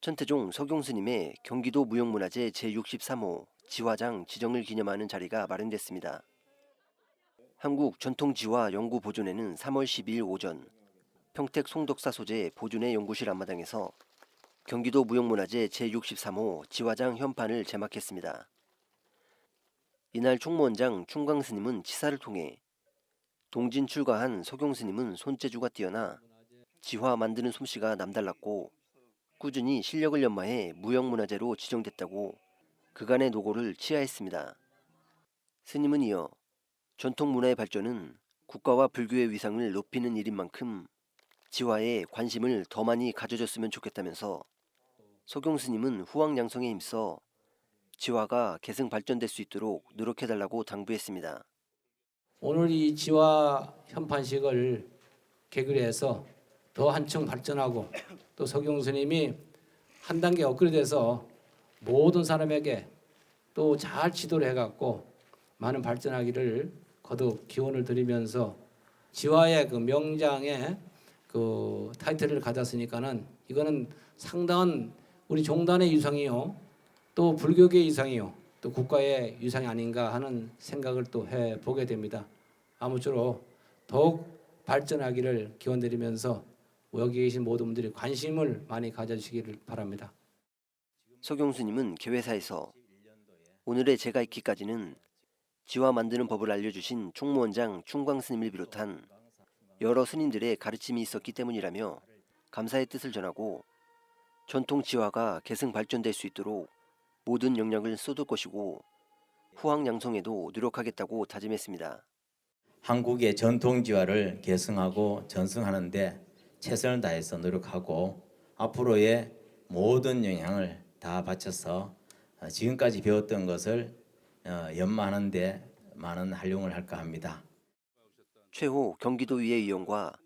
천태종 서경스님의 경기도 무형문화재 제63호 지화장 지정을 기념하는 자리가 마련됐습니다. 한국 전통지화 연구 보존회는 3월 12일 오전 평택 송덕사 소재 보존회 연구실 앞마당에서 경기도 무형문화재 제63호 지화장 현판을 제막했습니다. 이날 총무원장 충광 스님은 치사를 통해 동진 출가한 서경 스님은 손재주가 뛰어나 지화 만드는 솜씨가 남달랐고 꾸준히 실력을 연마해 무형문화재로 지정됐다고 그간의 노고를 치하했습니다. 스님은 이어 전통 문화의 발전은 국가와 불교의 위상을 높이는 일인 만큼 지화에 관심을 더 많이 가져줬으면 좋겠다면서 소경 스님은 후왕양성에 힘써 지화가 계승 발전될 수 있도록 노력해달라고 당부했습니다. 오늘 이 지화 현판식을 해서 더 한층 발전하고 또 석용 스님이 한 단계 업그레이드해서 모든 사람에게 또 잘 지도를 해갖고 많은 발전하기를 거듭 기원을 드리면서 지화의 그 명장의 그 타이틀을 가졌으니까는 이거는 상당한 우리 종단의 유상이요 또 불교계의 유상이요 또 국가의 유상이 아닌가 하는 생각을 또 해 보게 됩니다. 아무쪼록 더욱 발전하기를 기원드리면서 여기 계신 모든 분들이 관심을 많이 가져주시기를 바랍니다. 서경 스님은 개회사에서 오늘의 제가 있기까지는 지화 만드는 법을 알려주신 총무원장 충광 스님을 비롯한 여러 스님들의 가르침이 있었기 때문이라며 감사의 뜻을 전하고 전통 지화가 계승 발전될 수 있도록 모든 영역을 쏟을 것이고 후왕 양성에도 노력하겠다고 다짐했습니다. 한국의 전통 지화를 계승하고 전승하는데 최선을 다해서 노력하고 앞으로의 모든 영향을 다 바쳐서 어, 지금까지 배웠던 것을 어, 연마하는데 많은 활용을 할까 합니다. 최호 경기도의회 의원과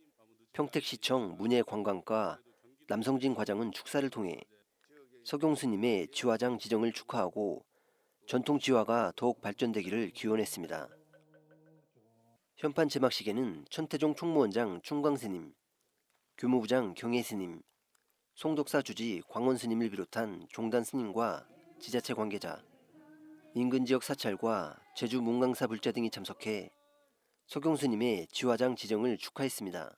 평택시청 문예관광과 남성진 과장은 축사를 통해 서경 스님의 지화장 지정을 축하하고 전통 지화가 더욱 발전되기를 기원했습니다. 현판 제막식에는 천태종 총무원장 충광 스님, 교무부장 경혜 스님, 송덕사 주지 광원 스님을 비롯한 종단 스님과 지자체 관계자, 인근 지역 사찰과 제주 문강사 불자 등이 참석해 서경 스님의 지화장 지정을 축하했습니다.